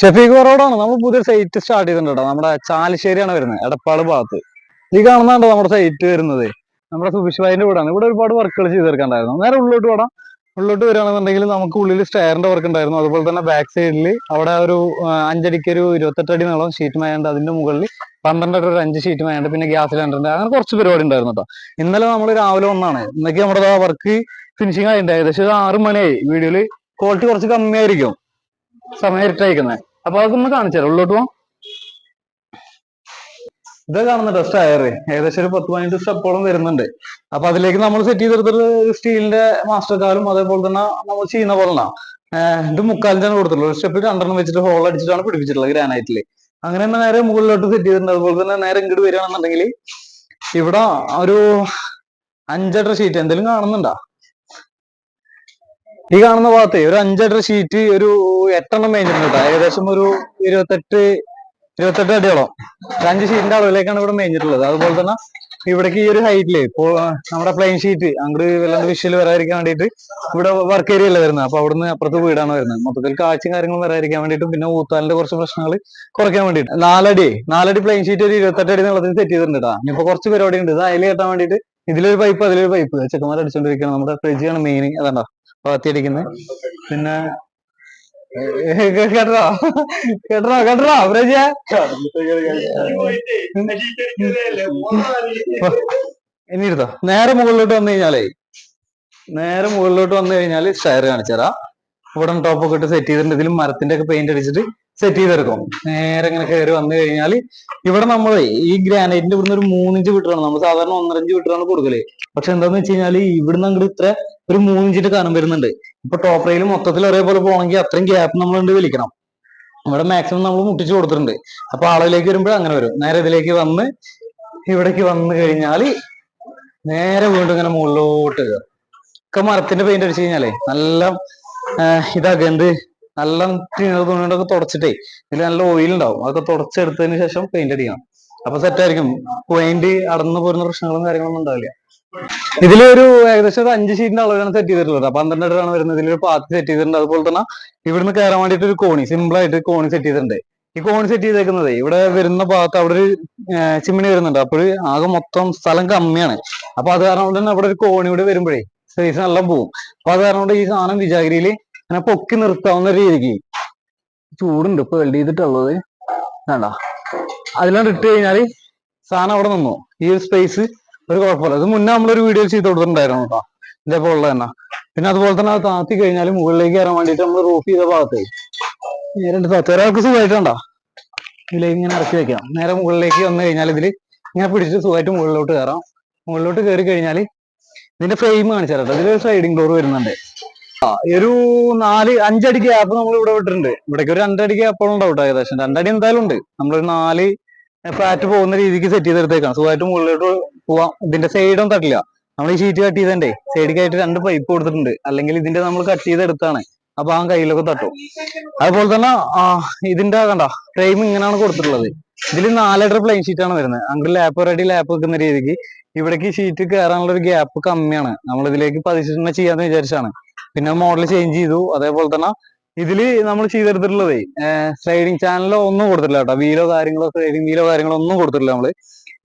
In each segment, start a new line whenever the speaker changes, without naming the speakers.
ഷഫീഖ് റോഡാണ് നമ്മൾ പുതിയ സൈറ്റ് സ്റ്റാർട്ട് ചെയ്തിട്ടുണ്ട്? നമ്മുടെ ചാലിശ്ശേരിയാണ് വരുന്നത് എടപ്പാട് ഭാഗത്ത്. ഈ കാണുന്നുണ്ടോ നമ്മുടെ സൈറ്റ് വരുന്നത്? നമ്മുടെ സുബിഷ് വീടാണ്. ഇവിടെ ഒരുപാട് വർക്കുകൾ ചെയ്ത് തീർക്കാണ്ടായിരുന്നു നേരെ ഉള്ളിലോട്ട് പോടാം. ഉള്ളിലോട്ട് വരികയാണെന്നുണ്ടെങ്കിൽ നമുക്ക് ഉള്ളിൽ സ്റ്റെയറിന്റെ വർക്ക് ഉണ്ടായിരുന്നു. അതുപോലെ തന്നെ ബാക്ക് സൈഡിൽ അവിടെ ഒരു അഞ്ചടിക്ക് ഒരു ഇരുപത്തെട്ട് അടി നീളം ഷീറ്റ് മായുണ്ട് അതിന്റെ മുകളിൽ പന്ത്രണ്ട് അടി ഒരു അഞ്ച് ഷീറ്റ് മായുണ്ട് പിന്നെ ഗ്യാസ് സിലിണ്ടറിന്റെ അങ്ങനെ കുറച്ച് പരിപാടി ഉണ്ടായിരുന്നു കേട്ടോ ഇന്നലെ നമ്മൾ രാവിലെ ഒന്നാണ് ഇന്നൊക്കെ നമ്മുടെ വർക്ക് ഫിനിഷിംഗ് ആയിട്ടുണ്ട്. ഏകദേശം ഒരു ആറ് മണിയായി. വീഡിയോയിൽ ക്വാളിറ്റി കുറച്ച് കമ്മിയായിരിക്കും. സമയം ഇരുട്ടായിരിക്കുന്നത് അപ്പൊ അതൊന്ന് കാണിച്ചു തരാം. ഉള്ളോട്ട് പോവാം ഇത് കാണുന്നുണ്ട് ആയറ് ഏകദേശം ഒരു പത്ത് പതിനഞ്ച് സ്റ്റെപ്പോളം വരുന്നുണ്ട്. അപ്പൊ അതിലേക്ക് നമ്മൾ സെറ്റ് ചെയ്തെടുത്തിട്ട് സ്റ്റീലിന്റെ മാസ്റ്റർ കാലും അതേപോലെ തന്നെ നമ്മൾ ചെയ്യുന്ന പോലെ ഇത് മുക്കാലിഞ്ചാണ് കൊടുത്തിട്ടുള്ളത്. ഒരു സ്റ്റെപ്പ് രണ്ടെണ്ണം വെച്ചിട്ട് ഹോൾ അടിച്ചിട്ടാണ് പിടിപ്പിച്ചിട്ടുള്ളത് ഗ്രാനൈറ്റിൽ അങ്ങനെ തന്നെ നേരെ മുകളിലോട്ട് സെറ്റ് ചെയ്തിട്ടുണ്ട്. അതുപോലെ തന്നെ നേരെ ഇങ്ങോട്ട് വരികയാണെന്നുണ്ടെങ്കിൽ ഇവിടെ ഒരു അഞ്ചെട്ടര ഷീറ്റ് എന്തെങ്കിലും കാണുന്നുണ്ടോ? ഈ കാണുന്ന ഭാഗത്തെ ഒരു അഞ്ചെട്ടര ഷീറ്റ് ഒരു എട്ടെണ്ണം മേഞ്ഞിട്ടുണ്ട് ഏകദേശം ഒരു ഇരുപത്തെട്ട് ഇരുപത്തെട്ട് അടിയോളം. അഞ്ച് ഷീറ്റിന്റെ അളവിലേക്കാണ് ഇവിടെ മേഞ്ഞിട്ടുള്ളത്. അതുപോലെ തന്നെ ഇവിടേക്ക് ഈ ഒരു ഹൈറ്റിൽ ഇപ്പോ നമ്മുടെ പ്ലെയിൻ ഷീറ്റ് അങ്ങോട്ട് വല്ലാണ്ട് വിഷയിൽ വരാതിരിക്കാൻ വേണ്ടിയിട്ട് ഇവിടെ വർക്ക് ഏരിയ അല്ല വരുന്നത്. അപ്പൊ അവിടുന്ന് അപ്പുറത്ത് വീടാണ് വരുന്നത്. മൊത്തത്തിൽ കാഴ്ചയും കാര്യങ്ങളും വരാതിരിക്കാൻ വേണ്ടിയിട്ടും പിന്നെ ഊത്താലിന്റെ കുറച്ച് പ്രശ്നങ്ങൾ കുറയ്ക്കാൻ വേണ്ടിയിട്ട്. നാലടി നാലടി പ്ലെയിൻ ഷീറ്റ് ഒരു ഇരുപത്തെട്ട് അടി നീളത്തിൽ സെറ്റ് ചെയ്തിട്ടുണ്ട് കേട്ടോ. ഇനിയിപ്പോ കുറച്ച് പരിപാടി ഉണ്ട് ഇത് അതിൽ കെട്ടാൻ വേണ്ടിയിട്ട് ഇതിലൊരു പൈപ്പ് അതിലൊരു പൈപ്പ് ചെക്കന്മാർ അടിച്ചോണ്ടിരിക്കുകയാണ് നമ്മുടെ ഫ്രിഡ്ജാണ് മെയിൻ അതാണ്ടോ? പാത്തി അടിക്കുന്നത് പിന്നെ കേട്ടോ? കേട്ടോ കേട്ടോ അവരജ ഇനി എടുത്തോ. നേരെ മുകളിലോട്ട് വന്നു കഴിഞ്ഞാലേ നേരെ മുകളിലോട്ട് വന്നു കഴിഞ്ഞാൽ സ്റ്റയർ കാണിച്ചുതരാം. ഇവിടെ ടോപ്പ് ഒക്കെ ഇട്ട് സെറ്റ് ചെയ്തിട്ടുണ്ട്. ഇതിലും മരത്തിന്റെ ഒക്കെ പെയിന്റ് അടിച്ചിട്ട് സെറ്റ് ചെയ്തെടുക്കും. നേരെ ഇങ്ങനെ കയറി വന്നു കഴിഞ്ഞാൽ ഇവിടെ നമ്മൾ ഈ ഗ്രാനൈറ്റിന്റെ ഇവിടുന്ന് ഒരു മൂന്നിഞ്ച് വിട്ടറാണ് നമ്മൾ സാധാരണ ഒന്നരഞ്ച് വിട്ടറാണ് കൊടുക്കൽ. പക്ഷെ എന്താന്ന് വെച്ച് കഴിഞ്ഞാൽ ഇവിടുന്ന് അങ്ങോട്ട് ഇത്ര ഒരു മൂന്നിഞ്ചിന്റെ കനം വരുന്നുണ്ട്. ഇപ്പൊ ടോപ്പ് റെയിൽ മൊത്തത്തിൽ ഒരേപോലെ പോകണമെങ്കിൽ അത്രയും ഗ്യാപ്പ് നമ്മൾ ഉണ്ട് വലിക്കണം. ഇവിടെ മാക്സിമം നമ്മൾ മുട്ടിച്ചു കൊടുത്തിട്ടുണ്ട്. അപ്പൊ അളവിലേക്ക് വരുമ്പോൾ അങ്ങനെ വരും. നേരെ ഇതിലേക്ക് വന്ന് ഇവിടേക്ക് വന്നു കഴിഞ്ഞാൽ നേരെ വീണ്ടും ഇങ്ങനെ മുകളിലോട്ട് ഇപ്പൊ മരത്തിന്റെ പെയിന്റ് അടിച്ചു കഴിഞ്ഞാലേ നല്ല ഇതാക്കുക എന്ത് നല്ല തുണികൊണ്ടൊക്കെ തുടച്ചിട്ടേ ഇതിൽ നല്ല ഓയിൽ ഉണ്ടാവും. അതൊക്കെ തുടച്ചെടുത്തതിന് ശേഷം പെയിന്റ് അടിക്കണം. അപ്പൊ സെറ്റ് ആയിരിക്കും. പെയിന്റ് അടന്നു പോരുന്ന പ്രശ്നങ്ങളും കാര്യങ്ങളൊന്നും ഉണ്ടാവില്ല. ഇതിലൊരു ഏകദേശം ഒരു അഞ്ച് ഷീറ്റിന്റെ അളവിലാണ് സെറ്റ് ചെയ്തിട്ടുള്ളത്. പന്ത്രണ്ട് ആണ് വരുന്നത്. ഇതിലൊരു പാത്ത് സെറ്റ് ചെയ്തിട്ടുണ്ട്. അതുപോലെ തന്നെ ഇവിടുന്ന് കയറാൻ വേണ്ടിയിട്ട് ഒരു കോണി സിമ്പിൾ ആയിട്ട് കോണി സെറ്റ് ചെയ്തിട്ടുണ്ട്. ഈ കോണി സെറ്റ് ചെയ്തേക്കുന്നത് ഇവിടെ വരുന്ന ഭാഗത്ത് അവിടെ ഒരു ചിമ്മിണി വരുന്നുണ്ട്. അപ്പോൾ ആകെ മൊത്തം സ്ഥലം കമ്മിയാണ്. അപ്പൊ അത് കാരണം കൊണ്ട് തന്നെ അവിടെ ഒരു കോണി കൂടി വരുമ്പോഴേ സ്പേസ് നല്ല പോവും. അപ്പൊ അത് കാരണം കൊണ്ട് ഈ സാധനം വിചാരിയിൽ അങ്ങനെ പൊക്കി നിർത്താവുന്ന രീതിക്ക്. ചൂടുണ്ട് ഇപ്പൊ വെൽഡ് ചെയ്തിട്ടുള്ളത്. വേണ്ട അതിലാണ് ഇട്ട് കഴിഞ്ഞാൽ സാധനം അവിടെ നിന്നു. ഈ ഒരു സ്പേസ് ഒരു കുഴപ്പമില്ല. അത് മുന്നേ നമ്മളൊരു വീഡിയോ ചെയ്ത് കൊടുത്തിട്ടുണ്ടായിരുന്നു കേട്ടോ. ഇതേപോലെ ഉള്ളത് തന്നെ. പിന്നെ അതുപോലെ തന്നെ അത് താത്തി കഴിഞ്ഞാൽ മുകളിലേക്ക് കയറാൻ വേണ്ടിയിട്ട് നമ്മൾ റൂഫ് ചെയ്ത ഭാഗത്ത്. നേരെ താത്തി. ഒരാൾക്ക് സുഖമായിട്ടുണ്ടോ ഇതിലേക്ക് ഇങ്ങനെ ഇറക്കി വെക്കാം നേരെ മുകളിലേക്ക് വന്നു കഴിഞ്ഞാൽ ഇതിൽ ഇങ്ങനെ പിടിച്ച് സുഖമായിട്ട് മുകളിലോട്ട് കയറാം. മുകളിലോട്ട് കയറി കഴിഞ്ഞാൽ ഇതിന്റെ ഫ്രെയിം കാണിച്ചാലോ ഇതിലൊരു സ്ലൈഡിംഗ് ഡോർ വരുന്നുണ്ട്. ഒരു നാല് അഞ്ചടി ഗ്യാപ്പ് നമ്മൾ ഇവിടെ വിട്ടിട്ടുണ്ട്. ഇവിടേക്ക് ഒരു രണ്ടടി ഗ്യാപ്പോളം ഉണ്ടാവും ഏകദേശം. രണ്ടടി എന്തായാലും ഉണ്ട്. നമ്മളൊരു നാല് ഫ്ലാറ്റ് പോകുന്ന രീതിക്ക് സെറ്റ് ചെയ്തെടുത്തേക്കാം സുഖമായിട്ട് മുകളിലോട്ട് പോവാം. ഇതിന്റെ സൈഡൊന്നും തട്ടില്ല. നമ്മൾ ഈ ഷീറ്റ് കട്ട് ചെയ്തതിന്റെ സൈഡിലേക്കായിട്ട് രണ്ട് പൈപ്പ് കൊടുത്തിട്ടുണ്ട്. അല്ലെങ്കിൽ ഇതിന്റെ നമ്മൾ കട്ട് ചെയ്തെടുത്താണ്. അപ്പൊ ആ കയ്യിലൊക്കെ തട്ടും. അതുപോലെ തന്നെ ഇതിന്റെ കണ്ട ഫ്രെയിം ഇങ്ങനെയാണ് കൊടുത്തിട്ടുള്ളത്. ഇതിൽ നാലര പ്ലെയിൻ ഷീറ്റ് ആണ് വരുന്നത്. അങ്ങോട്ട് ലാപ്പ് റെഡി ലാപ്പ് വെക്കുന്ന രീതിക്ക് ഇവിടേക്ക് ഷീറ്റ് കയറാനുള്ള ഒരു ഗ്യാപ്പ് കമ്മിയാണ്. നമ്മൾ ഇതിലേക്ക് ചെയ്യാന്ന് വിചാരിച്ചാണ്. പിന്നെ മോഡൽ ചേഞ്ച് ചെയ്തു. അതേപോലെ തന്നെ ഇതിൽ നമ്മൾ ചെയ്തെടുത്തിട്ടുള്ളതേ സ്ലൈഡിങ് ചാനലോ ഒന്നും കൊടുത്തിട്ടില്ല കേട്ടോ. വീലോ കാര്യങ്ങളോ സ്ലൈഡിങ് വീലോ കാര്യങ്ങളോ ഒന്നും കൊടുത്തിട്ടില്ല നമ്മൾ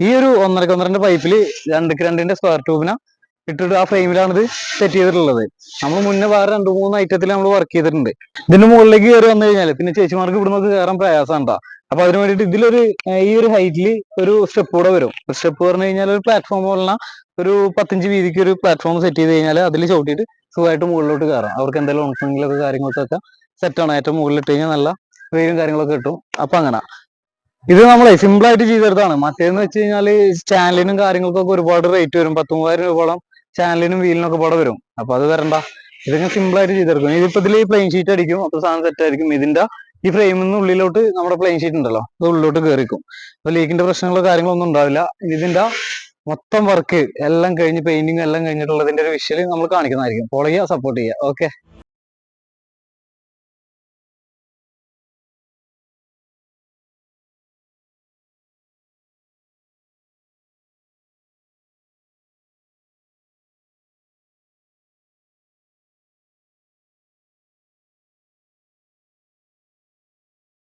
ഈ ഒരു ഒന്നരക്ക് ഒന്നരണ്ട് പൈപ്പിൽ രണ്ടക്ക് രണ്ടിന്റെ സ്ക്വയർ ട്യൂബിനെ ഇട്ടിട്ട് ആ ഫ്രെയിമിലാണ് ഇത് സെറ്റ് ചെയ്തിട്ടുള്ളത്. നമ്മൾ മുന്നേ വേറെ രണ്ട് മൂന്ന് ഐറ്റത്തിൽ നമ്മൾ വർക്ക് ചെയ്തിട്ടുണ്ട്. ഇതിന്റെ മുകളിലേക്ക് കയറി വന്നു കഴിഞ്ഞാൽ പിന്നെ ചേച്ചിമാർക്ക് ഇവിടെ കയറാൻ പ്രയാസമാണ് ട്ടോ. അപ്പൊ അതിന് വേണ്ടിയിട്ട് ഇതിലൊരു ഈ ഒരു ഹൈറ്റിൽ ഒരു സ്റ്റെപ്പ് കൂടെ വരും. സ്റ്റെപ്പ് പറഞ്ഞു കഴിഞ്ഞാൽ ഒരു പ്ലാറ്റ്ഫോം പോലുള്ള ഒരു പത്തഞ്ച് വീതിക്ക് ഒരു പ്ലാറ്റ്ഫോം സെറ്റ് ചെയ്ത് കഴിഞ്ഞാൽ അതിൽ ചവിട്ടിയിട്ട് സുഖമായിട്ട് മുകളിലോട്ട് കയറാം. അവർക്ക് എന്തെങ്കിലും ഉണക്കമെങ്കിലൊക്കെ കാര്യങ്ങൾക്കൊക്കെ സെറ്റാണ് ഏറ്റവും മുകളിൽ ഇട്ട് കഴിഞ്ഞാൽ നല്ല വെയിലും കാര്യങ്ങളൊക്കെ കിട്ടും. അപ്പൊ അങ്ങനെ. ഇത് നമ്മളെ സിമ്പിൾ ആയിട്ട് ചെയ്തെടുത്താണ് മറ്റേന്ന് വെച്ച് കഴിഞ്ഞാൽ ചാനലിനും കാര്യങ്ങൾക്കൊക്കെ ഒരുപാട് റേറ്റ് വരും. പത്ത് മൂവായിരം രൂപയോളം ചാനലിനും വീലിനൊക്കെ പാടെ വരും. അപ്പൊ അത് വരണ്ട. ഇതൊക്കെ സിമ്പിൾ ആയിട്ട് ചെയ്തെടുക്കും. ഇതിപ്പോ ഇതിൽ പ്ലെയിൻ ഷീറ്റ് അടിക്കും. അപ്പൊ സാധനം സെറ്റ് ആയിരിക്കും. ഇതിന്റെ ഈ ഫ്രെയിമിൽ നിന്ന് ഉള്ളിലോട്ട് നമ്മുടെ പ്ലെയിൻ ഷീറ്റ് ഉണ്ടല്ലോ. അത് ഉള്ളിലോട്ട് കയറിക്കും അപ്പൊ ലീക്കിന്റെ പ്രശ്നങ്ങളോ കാര്യങ്ങളോ ഒന്നും ഉണ്ടാവില്ല. ഇതിന്റെ മൊത്തം വർക്ക് എല്ലാം കഴിഞ്ഞ് പെയിന്റിങ് എല്ലാം കഴിഞ്ഞിട്ടുള്ളതിന്റെ ഒരു വിഷ്വൽ നമ്മൾ കാണിക്കുന്നതായിരിക്കും. ഫോളോ ചെയ്യുക സപ്പോർട്ട് ചെയ്യുക. ഓക്കെ